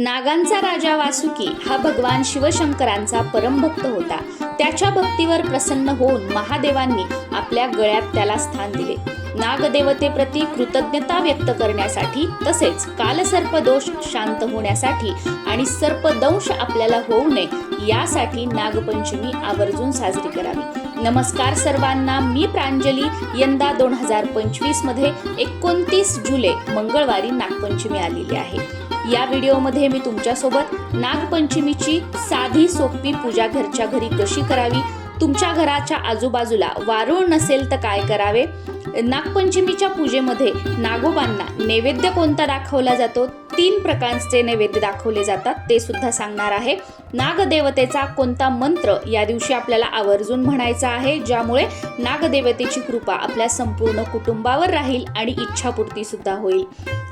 नागांचा राजा वासुकी हा भगवान शिवशंकरांचा परमभक्त होता. त्याच्या भक्तीवर प्रसन्न होऊन महादेवांनी आपल्या गळ्यात त्याला स्थान दिले. नागदेवतेप्रती कृतज्ञता व्यक्त करण्यासाठी तसेच कालसर्पदोष शांत होण्यासाठी आणि सर्पदंश आपल्याला होऊ नये यासाठी नागपंचमी आवर्जून साजरी करावी. नमस्कार सर्वांना मी प्रांजली यंदा दोन हजार पंचवीसमध्ये एकोणतीस जुलै मंगळवारी नागपंचमी आलेली आहे. या व्हिडिओमध्ये मी तुमच्यासोबत नागपंचमीची साधी सोपी पूजा घरच्या घरी कशी करावी तुमच्या घराच्या आजूबाजूला वारूळ नसेल तर काय करावे नागपंचमीच्या पूजेमध्ये नागोबांना नैवेद्य कोणता दाखवला जातो तीन प्रकारचे नैवेद्य दाखवले जातात ते सुद्धा सांगणार आहे. नागदेवतेचा कोणता मंत्र या दिवशी आपल्याला आवर्जून म्हणायचा आहे ज्यामुळे नागदेवतेची कृपा आपल्या संपूर्ण कुटुंबावर राहील आणि इच्छापूर्ती सुद्धा होईल.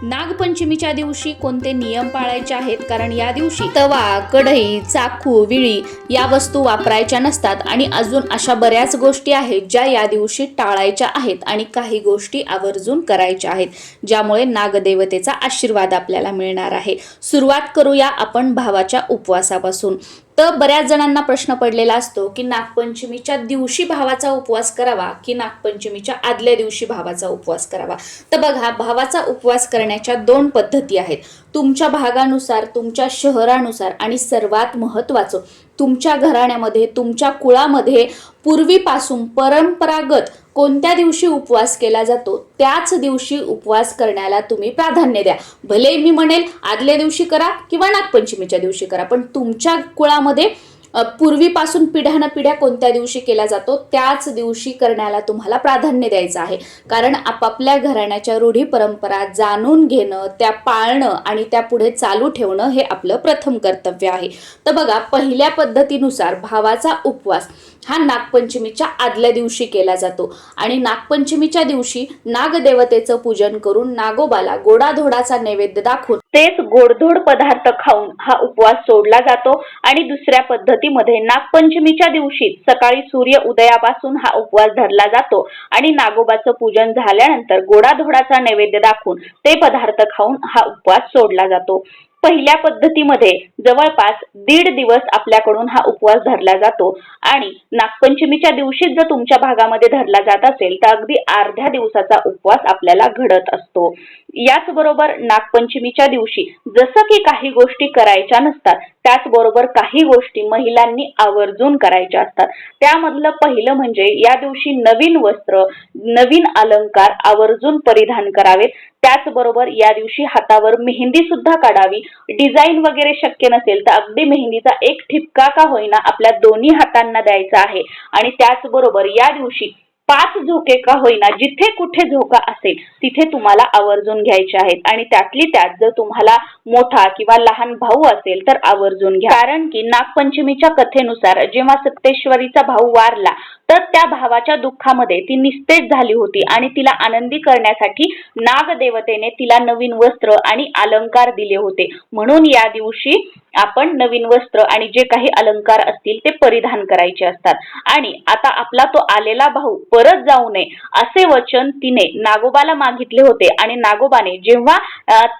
नागपंचमीच्या दिवशी कोणते नियम पाळायचे आहेत? कारण या दिवशी तवा कढई चाकू विळी या वस्तू वापरायच्या नसतात आणि अजून अशा बऱ्याच गोष्टी आहेत ज्या या दिवशी टाळायच्या आहेत आणि काही गोष्टी आवर्जून करायच्या आहेत ज्यामुळे नागदेवतेचा आशीर्वाद आपल्याला मिळणार आहे. सुरुवात करूया आपण भावाच्या उपवासापासून. तर बऱ्याच जणांना प्रश्न पडलेला असतो की नागपंचमीच्या दिवशी भावाचा उपवास करावा की नागपंचमीच्या आदल्या दिवशी भावाचा उपवास करावा? तर बघा भावाचा उपवास करण्याच्या दोन पद्धती आहेत. तुमच्या भागानुसार तुमच्या शहरानुसार आणि सर्वात महत्त्वाचं तुमच्या घराण्यामध्ये तुमच्या कुळामध्ये पूर्वीपासून परंपरागत कोणत्या दिवशी उपवास केला जातो त्याच दिवशी उपवास करण्याला तुम्ही प्राधान्य द्या. भले मी म्हणेल आदल्या दिवशी करा किंवा नागपंचमीच्या दिवशी करा पण तुमच्या कुळामध्ये पूर्वीपासून पिढ्यानं पिढ्या कोणत्या दिवशी केला जातो त्याच दिवशी करण्याला तुम्हाला प्राधान्य द्यायचं आहे. कारण आपापल्या घराण्याच्या रूढी परंपरा जाणून घेणं त्या पाळणं आणि त्या पुढे चालू ठेवणं हे आपलं प्रथम कर्तव्य आहे. तर बघा पहिल्या पद्धतीनुसार भावाचा उपवास हा नागपंचमीच्या आदल्या दिवशी केला जातो. आणि नागपंचमीच्या दिवशी नागदेवतेचं पूजन करून नागोबाला गोडाधोडाचा नैवेद्य दाखवून तेच गोडधोड पदार्थ खाऊन हा उपवास सोडला जातो आणि दुसऱ्या पद्धती पद्धतीमध्ये नागपंचमीच्या दिवशी सकाळी सूर्य उदयापासून हा उपवास धरला जातो आणि नागोबाचं पूजन झाल्यानंतर गोडाधोडाचा नैवेद्य दाखवून ते पदार्थ खाऊन हा उपवास सोडला जातो. पहिल्या पद्धतीमध्ये जवळपास दीड दिवस आपल्याकडून हा उपवास धरला जातो. आणि नागपंचमीच्या दिवशीच जर तुमच्या भागामध्ये धरला जात असेल तर अगदी अर्ध्या दिवसाचा उपवास आपल्याला घडत असतो. याचबरोबर नागपंचमीच्या दिवशी जसं की काही गोष्टी करायच्या नसतात त्याचबरोबर काही गोष्टी महिलांनी आवर्जून करायच्या असतात. त्यामधलं पहिलं म्हणजे या दिवशी नवीन वस्त्र नवीन अलंकार आवर्जून परिधान करावेत. त्याचबरोबर या दिवशी हातावर मेहंदी सुद्धा काढावी. डिझाईन वगैरे शक्य नसेल तर अगदी मेहंदीचा एक ठिपका का होईना आपल्या दोन्ही हातांना द्यायचा आहे. आणि त्याचबरोबर या दिवशी पाच झोके का होईना जिथे कुठे झोका असेल तिथे तुम्हाला आवर्जून घ्यायचे आहेत. आणि त्यातली त्यात जर तुम्हाला मोठा किंवा लहान भाऊ असेल तर आवर्जून घ्या. कारण की नागपंचमीच्या कथेनुसार जेव्हा सप्तेश्वरीचा भाऊ वारला तर त्या भावाच्या दुःखामध्ये ती निस्तेज झाली होती आणि तिला आनंदी करण्यासाठी नागदेवतेने तिला नवीन वस्त्र आणि अलंकार दिले होते. म्हणून या दिवशी आपण नवीन वस्त्र आणि जे काही अलंकार असतील ते परिधान करायचे असतात. आणि आता आपला तो आलेला भाऊ परत जाऊ नये असे वचन तिने नागोबाला मागितले होते. आणि नागोबाने जेव्हा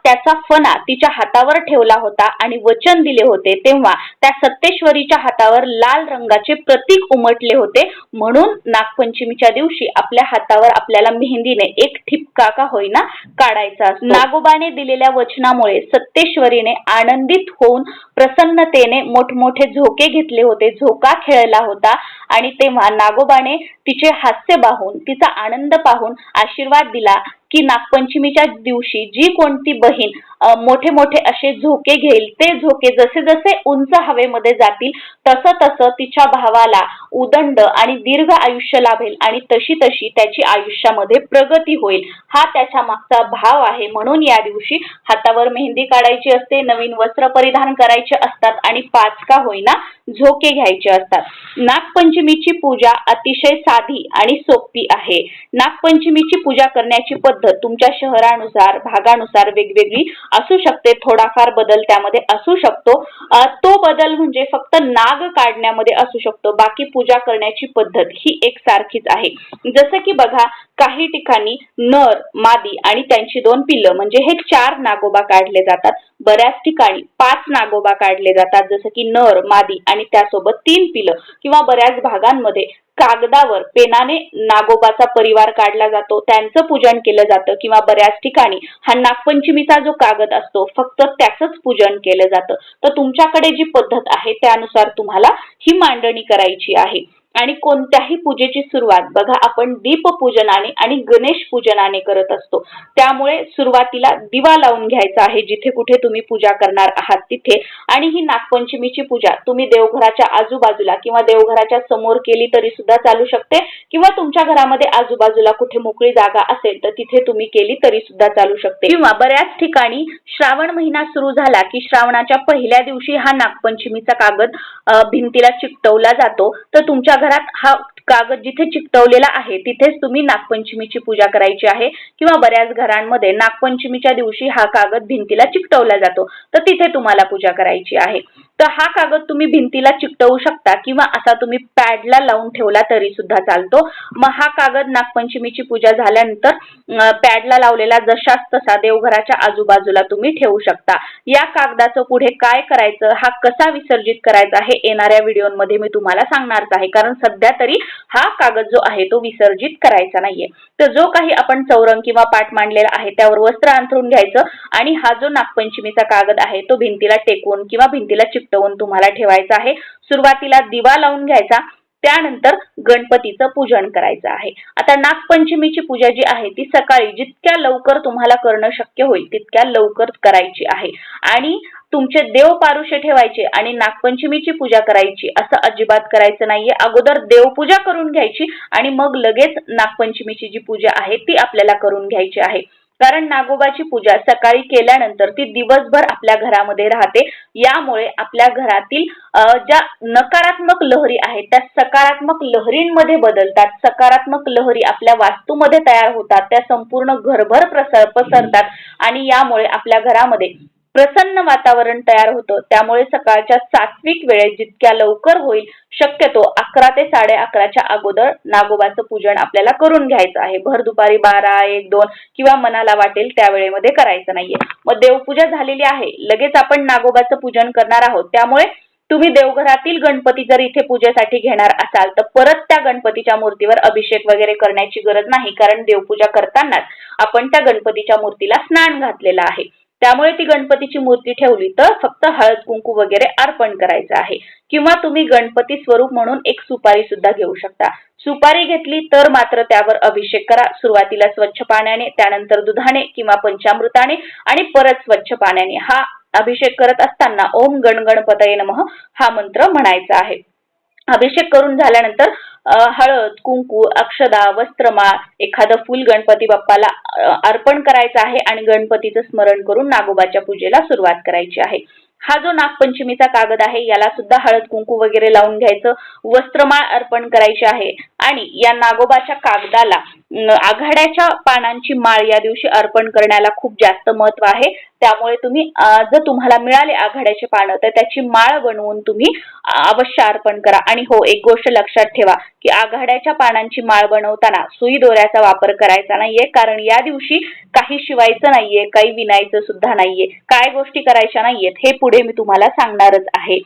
त्याचा फणा तिच्या हातावर ठेवला होता आणि वचन दिले होते तेव्हा त्या सत्तेश्वरीच्या हातावर लाल रंगाचे प्रतीक उमटले होते. म्हणून नागपंचमीच्या दिवशी आपल्या हातावर आपल्याला मेहंदीने एक ठिपका का होईना काढायचा असतो. नागोबाने दिलेल्या वचनामुळे सत्तेश्वरीने आनंदित होऊन प्रसन्नतेने मोठमोठे झोके घेतले होते झोका खेळला होता. आणि तेव्हा नागोबाने तिचे हास्य पाहून तिचा आनंद पाहून आशीर्वाद दिला. की नागपंचमीच्या दिवशी जी कोणती बहीण मोठे मोठे असे झोके घेईल ते झोके जसे जसे उंच हवेमध्ये जातील तसं तसं तिच्या भावाला उदंड आणि दीर्घ आयुष्य लाभेल आणि तशी तशी त्याची आयुष्यामध्ये प्रगती होईल. हा त्याच्या मागचा भाव आहे. म्हणून या दिवशी हातावर मेहंदी काढायची असते नवीन वस्त्र परिधान करायचे असतात आणि पाच का होईना झोके घ्यायचे असतात. नागपंचमीची पूजा अतिशय साधी आणि सोपी आहे. नागपंचमीची पूजा करण्याची पद्धत पद्धत तुमच्या शहरानुसार भागानुसार वेगवेगळी असू शकते. थोडाफार बदल त्यामध्ये असू शकतो. तो बदल म्हणजे फक्त नाग काढण्यामध्ये असू शकतो. बाकी पूजा करण्याची पद्धत ही एक सारखीच आहे. जसं की बघा काही ठिकाणी नर मादी आणि त्यांची दोन पिल्लं म्हणजे हे चार नागोबा काढले जातात. बऱ्याच ठिकाणी पाच नागोबा काढले जातात. जसं की नर मादी आणि त्यासोबत तीन पिलं किंवा बऱ्याच भागांमध्ये कागदावर पेनाने नागोबाचा परिवार काढला जातो. त्यांचं पूजन केलं जातं किंवा बऱ्याच ठिकाणी हा नागपंचमीचा जो कागद असतो फक्त त्याचंच पूजन केलं जातं. तर तुमच्याकडे जी पद्धत आहे त्यानुसार तुम्हाला ही मांडणी करायची आहे. आणि कोणत्याही पूजेची सुरुवात बघा आपण दीप पूजनाने आणि गणेश पूजनाने करत असतो. त्यामुळे सुरुवातीला दिवा लावून घ्यायचा आहे जिथे कुठे तुम्ही पूजा करणार आहात तिथे. आणि ही नागपंचमीची पूजा तुम्ही देवघराच्या आजूबाजूला किंवा देवघराच्या समोर केली तरी सुद्धा चालू शकते. किंवा तुमच्या घरामध्ये आजूबाजूला कुठे मोकळी जागा असेल तर तिथे तुम्ही केली तरी सुद्धा चालू शकते. किंवा बऱ्याच ठिकाणी श्रावण महिना सुरू झाला की श्रावणाच्या पहिल्या दिवशी हा नागपंचमीचा कागद भिंतीला चिकटवला जातो. तर तुमच्या घरात हा कागद जिथे चिकटवलेला आहे तिथेच तुम्ही नागपंचमीची पूजा करायची आहे किंवा बऱ्याच घरांमध्ये नागपंचमीच्या दिवशी हा कागद भिंतीला चिकटवला जातो. तर तिथे तुम्हाला पूजा करायची आहे. तर हा कागद तुम्ही भिंतीला चिकटवू शकता किंवा असा तुम्ही पॅडला लावून ठेवला तरी सुद्धा चालतो. मग हा कागद नागपंचमीची पूजा झाल्यानंतर पॅडला लावलेला जशाच तसा देवघराच्या आजूबाजूला तुम्ही ठेवू शकता. या कागदाचं पुढे काय करायचं हा कसा विसर्जित करायचा हे येणाऱ्या व्हिडिओमध्ये मी तुम्हाला सांगणारच आहे. कारण सध्या तरी हा कागद जो आहे तो विसर्जित करायचा नाहीये. तर जो काही आपण चौरंग किंवा पाठ मांडलेला आहे त्यावर वस्त्र अंथरून घ्यायचं आणि हा जो नागपंचमीचा कागद आहे तो भिंतीला टेकवून किंवा भिंतीला चिकटवून तुम्हाला ठेवायचा आहे. सुरुवातीला दिवा लावून घ्यायचा. त्यानंतर गणपतीचं पूजन करायचं आहे. आता नागपंचमीची पूजा जी आहे ती सकाळी जितक्या लवकर तुम्हाला करणं शक्य होईल तितक्या लवकर करायची आहे. आणि तुमचे देव पारुषे ठेवायचे आणि नागपंचमीची पूजा करायची असं अजिबात करायचं नाहीये. अगोदर देवपूजा करून घ्यायची आणि मग लगेच नागपंचमीची जी पूजा आहे ती आपल्याला करून घ्यायची आहे. कारण नागोबाची पूजा सकाळी केल्यानंतर ती दिवसभर आपल्या घरामध्ये राहते. यामुळे आपल्या घरातील ज्या नकारात्मक लहरी आहेत त्या सकारात्मक लहरींमध्ये बदलतात. सकारात्मक लहरी आपल्या वास्तूमध्ये तयार होतात. त्या संपूर्ण घरभर प्रसर पसरतात. आणि यामुळे आपल्या घरामध्ये प्रसन्न वातावरण तयार होतं. त्यामुळे सकाळच्या सात्विक वेळेत जितक्या लवकर होईल शक्यतो अकरा ते साडे अकराच्या अगोदर नागोबाचं पूजन आपल्याला करून घ्यायचं आहे. भर दुपारी बारा एक दोन किंवा मनाला वाटेल त्या वेळेमध्ये करायचं नाहीये. मग देवपूजा झालेली आहे. लगेच आपण नागोबाचं पूजन करणार आहोत. त्यामुळे तुम्ही देवघरातील गणपती जर इथे पूजेसाठी घेणार असाल तर परत त्या गणपतीच्या मूर्तीवर अभिषेक वगैरे करण्याची गरज नाही. कारण देवपूजा करतानाच आपण त्या गणपतीच्या मूर्तीला स्नान घातलेलं आहे. त्यामुळे ती गणपतीची मूर्ती ठेवली तर फक्त हळद कुंकू वगैरे अर्पण करायचं आहे. किंवा तुम्ही गणपती स्वरूप म्हणून एक सुपारी सुद्धा घेऊ शकता. सुपारी घेतली तर मात्र त्यावर अभिषेक करा. सुरुवातीला स्वच्छ पाण्याने त्यानंतर दुधाने किंवा पंचामृताने आणि परत स्वच्छ पाण्याने. हा अभिषेक करत असताना ओम गण गणपतये नमः हा मंत्र म्हणायचा आहे. अभिषेक करून झाल्यानंतर हळद कुंकू अक्षदा वस्त्रमाळ एखादं फुल गणपती बाप्पाला अर्पण करायचं आहे आणि गणपतीचं स्मरण करून नागोबाच्या पूजेला सुरुवात करायची आहे. हा जो नागपंचमीचा कागद आहे याला सुद्धा हळद कुंकू वगैरे लावून घ्यायचं वस्त्रमाळ अर्पण करायची आहे आणि या नागोबाच्या कागदाला आघाड्याच्या पानांची माळ या दिवशी अर्पण करण्याला खूप जास्त महत्त्व आहे. त्यामुळे तुम्ही जर तुम्हाला मिळाले आघाड्याचे पानं तर त्याची माळ बनवून तुम्ही अवश्य अर्पण करा. आणि हो एक गोष्ट लक्षात ठेवा की आघाड्याच्या पानांची माळ बनवताना सुई दोऱ्याचा वापर करायचा नाहीये. कारण या दिवशी काही शिवायचं नाहीये काही विणायचं सुद्धा नाहीये काय गोष्टी करायच्या नाहीयेत हे पुढे मी तुम्हाला सांगणारच आहे.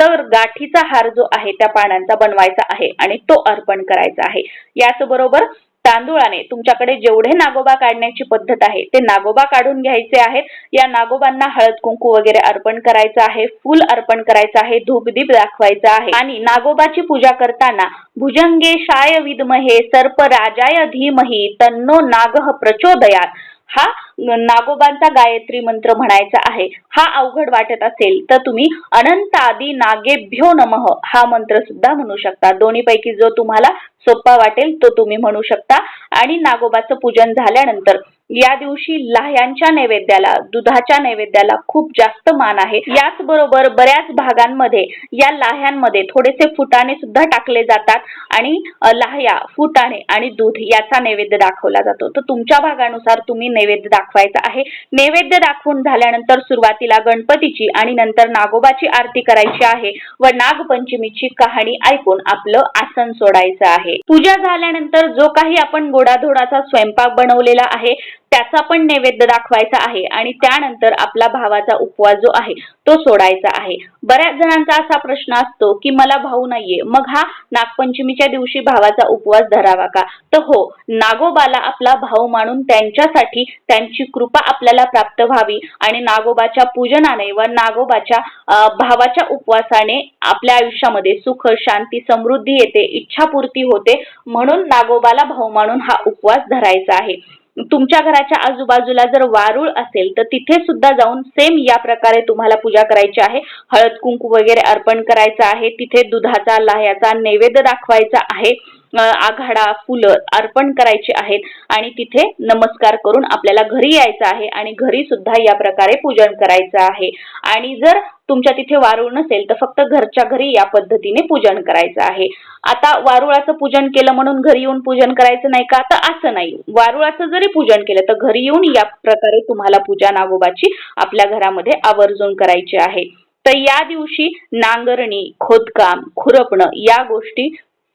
तर गाठीचा हार जो आहे त्या पानांचा बनवायचा आहे आणि तो अर्पण करायचा आहे. याचबरोबर तांदुळाने तुमच्याकडे जेवढे नागोबा काढण्याची पद्धत आहे ते नागोबा काढून घ्यायचे आहेत. या नागोबांना हळद कुंकू वगैरे अर्पण करायचं आहे फुल अर्पण करायचं आहे धूपदीप दाखवायचा आहे. आणि नागोबाची पूजा करताना भुजंगे शाय विद्महे सर्प राजाय धीमही तन्नो नागः प्रचोदयात. हा नागोबांचा गायत्री मंत्र म्हणायचा आहे. हा अवघड वाटत असेल तर तुम्ही अनंत आदी नागेभ्यो नमः हा मंत्र सुद्धा म्हणू शकता. दोन्ही पैकी जो तुम्हाला सोपा वाटेल तो तुम्ही म्हणू शकता. आणि नागोबाचं पूजन झाल्यानंतर या दिवशी लाह्यांच्या नैवेद्याला दुधाच्या नैवेद्याला खूप जास्त मान आहे. याच बरोबर बऱ्याच भागांमध्ये या लाह्यांमध्ये थोडेसे फुटाणे सुद्धा टाकले जातात आणि लाह्या फुटाणे आणि दूध याचा नैवेद्य दाखवला जातो. तर तुमच्या भागानुसार तुम्ही नैवेद्य दाखवायचा आहे. नैवेद्य दाखवून झाल्यानंतर सुरुवातीला गणपतीची आणि नंतर नागोबाची आरती करायची आहे व नागपंचमीची कहाणी ऐकून आपलं आसन सोडायचं आहे. पूजा झाल्यानंतर जो काही आपण गोडाधोडाचा स्वयंपाक बनवलेला आहे त्याचा पण नैवेद्य दाखवायचा आहे आणि त्यानंतर आपला भावाचा उपवास जो आहे तो सोडायचा आहे. बऱ्याच जणांचा असा प्रश्न असतो की मला भाऊ नाहीये मग हा नागपंचमीच्या दिवशी भावाचा उपवास धरावा का? तर हो नागोबाला आपला भाऊ मानून त्यांच्यासाठी त्यांची कृपा आपल्याला प्राप्त व्हावी आणि नागोबाच्या पूजनाने व नागोबाच्या अं, भावाच्या उपवासाने आपल्या आयुष्यामध्ये सुख शांती समृद्धी येते इच्छापूर्ती होते म्हणून नागोबाला भाऊ मानून हा उपवास धरायचा आहे. तुमच्या घराच्या आजूबाजूला जर वारुळ असेल तर तिथे सुद्धा जाऊन सेम या प्रकारे तुम्हाला पूजा करायची आहे. हळद कुंकू वगैरे अर्पण करायचं आहे. तिथे दुधाचा लाह्याचा नैवेद्य दाखवायचा आहे. आघाडा फुलं अर्पण करायची आहेत आणि तिथे नमस्कार करून आपल्याला घरी यायचं आहे आणि घरी सुद्धा या प्रकारे पूजन करायचं आहे. आणि जर तुमच्या तिथे वारूळ नसेल तर फक्त घरच्या घरी या पद्धतीने पूजन करायचं आहे. आता वारुळाचं पूजन केलं म्हणून घरी येऊन पूजन करायचं नाही का? तर असं नाही. वारुळाचं जरी पूजन केलं तर घरी येऊन या प्रकारे तुम्हाला पूजा नागोबाची आपल्या घरामध्ये आवर्जून करायची आहे. तर या दिवशी नांगरणी खोदकाम खुरपणं या गोष्टी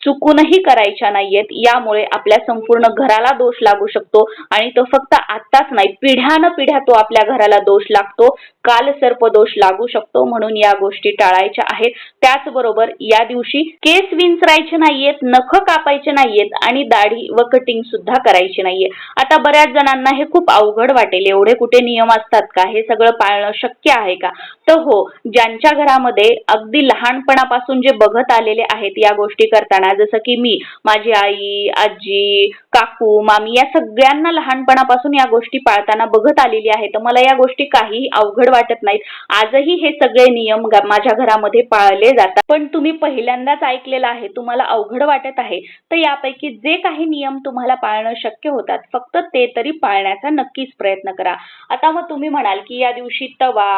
चुकूनही करायच्या नाहीयेत. यामुळे आपल्या संपूर्ण घराला दोष लागू शकतो आणि तो फक्त आत्ताच नाही पिढ्यान पिढ्या तो आपल्या घराला दोष लागतो काल सर्प दोष लागू शकतो म्हणून या गोष्टी टाळायच्या आहेत. त्याचबरोबर या दिवशी केस विंचरायचे नाहीयेत नख कापायचे नाहीयेत आणि दाढी व कटिंग सुद्धा करायची नाहीये. आता बऱ्याच जणांना हे खूप अवघड वाटेल. एवढे कुठे नियम असतात का? हे सगळं पाळणं शक्य आहे का? तर हो ज्यांच्या घरामध्ये अगदी लहानपणापासून जे बघत आलेले आहेत या गोष्टी करताना जसं की मी माझी आई आजी काकू मामी या सगळ्यांना लहानपणापासून या गोष्टी पाळताना बघत आलेली आहे. तर मला या गोष्टी काहीही अवघड वाटत नाहीत. आजही हे सगळे नियम माझ्या घरामध्ये पाळले जातात. पण तुम्ही पहिल्यांदाच ऐकलेलं आहे तुम्हाला अवघड वाटत आहे. तर यापैकी जे काही नियम तुम्हाला पाळणं शक्य होतात फक्त ते तरी पाळण्याचा नक्कीच प्रयत्न करा. आता मग तुम्ही म्हणाल की या दिवशी तवा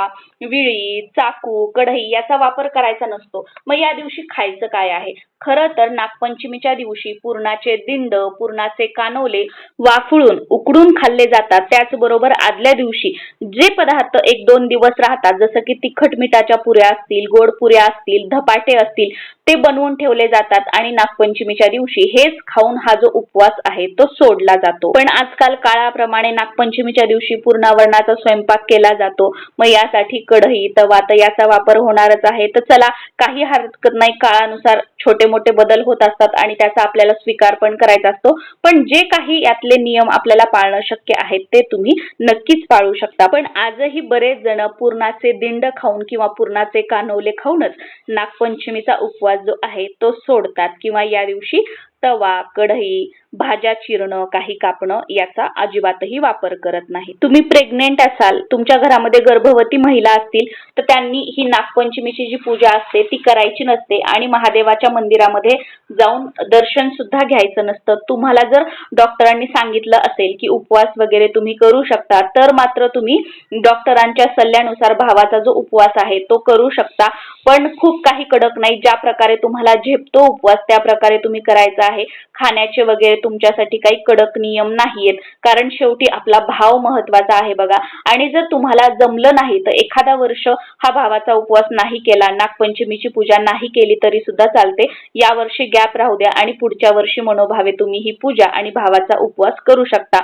विळी चाकू कढई याचा वापर करायचा नसतो. मग या दिवशी खायचं काय आहे? खरं तर नागपंचमीच्या दिवशी पुरणाचे दिंड पुरणाचे कानोले वाफळून उकडून खाल्ले जातात. त्याचबरोबर आदल्या दिवशी जे पदार्थ एक दोन दिवस राहतात जसं की तिखट मिठाच्या पुऱ्या असतील गोड पुऱ्या असतील धपाटे असतील ते बनवून ठेवले जातात आणि नागपंचमीच्या दिवशी हेच खाऊन हा जो उपवास आहे तो सोडला जातो. पण आजकाल काळाप्रमाणे नागपंचमीच्या दिवशी पूर्णावरणाचा स्वयंपाक केला जातो. मग यासाठी कढई तवा तर याचा वापर होणारच आहे. तर चला काही हरकत नाही. काळानुसार छोटे मोठे बदल होत असतात आणि त्याचा आपल्याला स्वीकार पण करायचा असतो. पण जे काही यातले नियम आपल्याला पाळणं शक्य आहेत ते तुम्ही नक्कीच पाळू शकता. पण आजही बरेच जण पूर्णाचे दिंड खाऊन किंवा पूर्णाचे कानवले खाऊनच नागपंचमीचा उपवास जो आहे तो सोडतात. किंवा या दिवशी तवा कढई भाज्या चिरणं काही कापणं याचा अजिबातही वापर करत नाही. तुम्ही प्रेग्नेंट असाल तुमच्या घरामध्ये गर्भवती महिला असतील तर त्यांनी ही नागपंचमीची जी पूजा असते ती करायची नसते आणि महादेवाच्या मंदिरामध्ये जाऊन दर्शन सुद्धा घ्यायचं नसतं. तुम्हाला जर डॉक्टरांनी सांगितलं असेल की उपवास वगैरे तुम्ही करू शकता तर मात्र तुम्ही डॉक्टरांच्या सल्ल्यानुसार भावाचा जो उपवास आहे तो करू शकता. पण खूप काही कडक नाही. ज्या प्रकारे तुम्हाला झेपतो उपवास त्या प्रकारे तुम्ही करायचा आहे. खाण्याचे वगैरे तुमच्यासाठी काही कडक नियम नाहीयेत. कारण शेवटी आपला भाव महत्त्वाचा आहे बघा. आणि जर तुम्हाला जमलं नाही तर एखादा वर्ष हा भावाचा उपवास नाही केला नागपंचमीची पूजा नाही केली तरी सुद्धा चालते. या वर्षी गॅप राहू द्या आणि पुढच्या वर्षी मनोभावे तुम्ही ही पूजा आणि भावाचा उपवास करू शकता.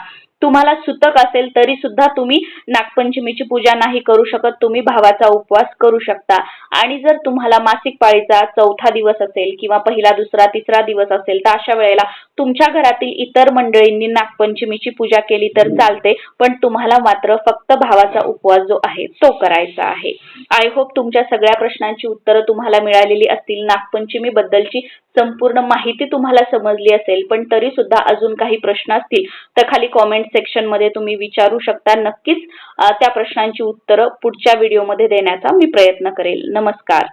तुम्हाला सुतक असेल तरी सुद्धा तुम्ही नागपंचमीची पूजा नाही करू शकत. तुम्ही भावाचा उपवास करू शकता. आणि जर तुम्हाला मासिक पाळीचा चौथा दिवस असेल किंवा पहिला दुसरा तिसरा दिवस असेल तर अशा वेळेला तुमच्या घरातील इतर मंडळींनी नागपंचमीची पूजा केली तर चालते पण तुम्हाला मात्र फक्त भावाचा उपवास जो आहे तो करायचा आहे. आय होप तुमच्या सगळ्या प्रश्नांची उत्तरं तुम्हाला मिळालेली असतील. नागपंचमी बद्दलची संपूर्ण माहिती तुम्हाला समजली असेल पण तरी सुद्धा अजून काही प्रश्न असतील तर खाली कॉमेंट सेक्शनमध्ये तुम्ही विचारू शकता. नक्कीच त्या प्रश्नांची उत्तरं पुढच्या व्हिडिओमध्ये देण्याचा मी प्रयत्न करेल. नमस्कार.